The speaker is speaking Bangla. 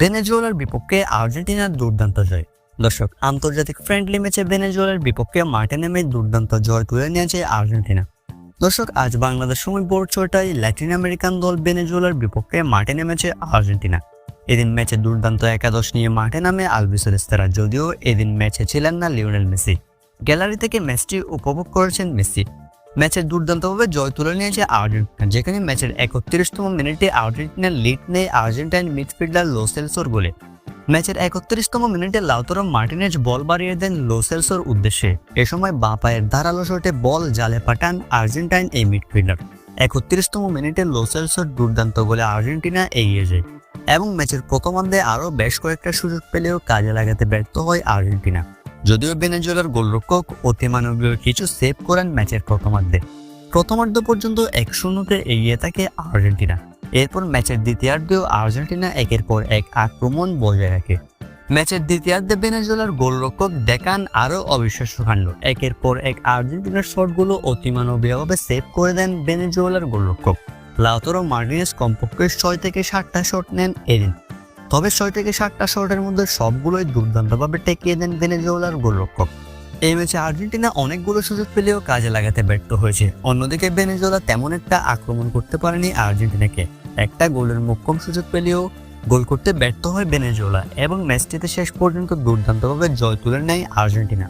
ভেনেজুয়েলার বিপক্ষে আর্জেন্টিনার দুর্দান্ত জয়। দর্শক, আন্তর্জাতিক ফ্রেন্ডলি ম্যাচে ভেনেজুয়েলার বিপক্ষে মাঠে নেমে দুর্দান্ত জয় তুলে নিয়েছে আর্জেন্টিনা। দর্শক, আজ বাংলাদেশ সময় ভোর ছয়টায় ল্যাটিন আমেরিকান দল ভেনেজুয়েলার বিপক্ষে মাঠে নেমেছে আর্জেন্টিনা। এদিন ম্যাচে দুর্দান্ত একাদশ নিয়ে মাঠে নামে আলবিসেরেস্তারা যদিও এদিন ম্যাচে ছিলেন না লিওনেল মেসি। গ্যালারি থেকে ম্যাচটি উপভোগ করেছেন মেসি। ম্যাচের দুর্দান্তভাবে জয় তুলে নিয়েছে আর্জেন্টিনা, যেখানে ম্যাচের একত্রিশতম মিনিটে আর্জেন্টিনার লিড নেয় আর্জেন্টাইন মিডফিল্ডার লোসেলসোর গোলে। ম্যাচের একত্রিশতম মিনিটে লাউতরো মার্টিনেজ বল বাড়িয়ে দেন লোসেলসোর উদ্দেশ্যে। এ সময় বাঁ পায়ের ধারালো শটে বল জালে পাঠান আর্জেন্টাইন এই মিডফিল্ডার। একত্রিশতম মিনিটে লোসেলসোর দুর্দান্ত গোলে আর্জেন্টিনা এগিয়ে যায় এবং ম্যাচের প্রথমার্ধে আরও বেশ কয়েকটা সুযোগ পেলেও কাজে লাগাতে ব্যর্থ হয় আর্জেন্টিনা। যদিও বেনেজুয়েলার গোলরক্ষক অতিমানবীয় কিছু সেভ করেন ম্যাচের প্রথমার্ধে। প্রথমার্ধ পর্যন্ত এক শূন্যতে এগিয়ে থাকে আর্জেন্টিনা। এরপর ম্যাচের দ্বিতীয়ার্ধেও আর্জেন্টিনা একের পর এক আক্রমণ বজায় রাখে। ম্যাচের দ্বিতীয়ার্ধে বেনেজুয়েলার গোলরক্ষক দেখান আরও অবিশ্বাস্য কাণ্ড। একের পর এক আর্জেন্টিনার শটগুলো অতিমানবীয়ভাবে সেভ করে দেন বেনেজুয়েলার গোলরক্ষক। লাউতরো মার্টিনেস কমপক্ষে ছয় থেকে সাতটা শট নেন এদিন। তবে ছয় থেকে সাতটা শটের মধ্যে সবগুলোই দুর্দান্তভাবে টেকিয়ে দেন ভেনেজুয়েলার গোলরক্ষক। এই ম্যাচে আর্জেন্টিনা অনেকগুলো সুযোগ পেলেও কাজে লাগাতে ব্যর্থ হয়েছে। অন্যদিকে ভেনেজুয়েলা তেমন একটা আক্রমণ করতে পারেনি আর্জেন্টিনাকে। একটা গোলের মোক্ষম সুযোগ পেলেও গোল করতে ব্যর্থ হয় ভেনেজুয়েলা এবং ম্যাচটিতে শেষ পর্যন্ত দুর্দান্তভাবে জয় তুলে নেয় আর্জেন্টিনা।